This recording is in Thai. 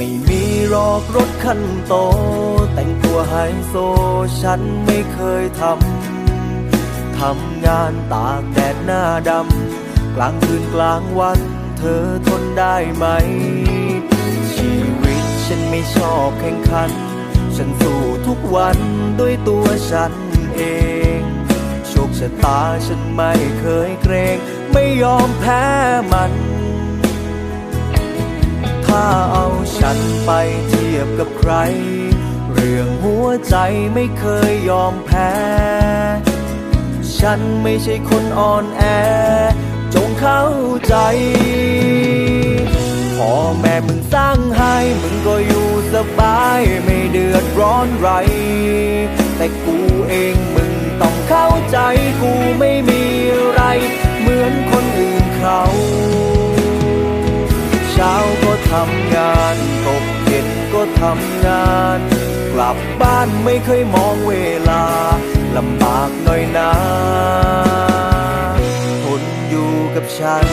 ไม่มีหรอกรถคันโต แต่งตัวไฮโซฉันไม่เคยทำ ทำงานตากแดดหน้าดำ กลางคืนกลางวัน เธอทนได้ไหม ชีวิตฉันไม่ชอบแข่งขัน ฉันสู้ทุกวันด้วยตัวฉันเอง โชคชะตาฉันไม่เคยเกรง ไม่ยอมแพ้มัน ถ้าเอา ฉันไปเทียบกับใคร เรื่องหัวใจไม่เคยยอมแพ้ ฉันไม่ใช่คนอ่อนแอ จงเข้าใจพ่อแม่มึงสร้างให้มึงก็อยู่สบายไม่เดือดร้อนไร แต่กูเองมึงต้องเข้าใจ ทำงาน ตกเย็นก็ทำงาน กลับบ้านไม่เคยมองเวลาลำบากหน่อยนะทนอยู่กับฉัน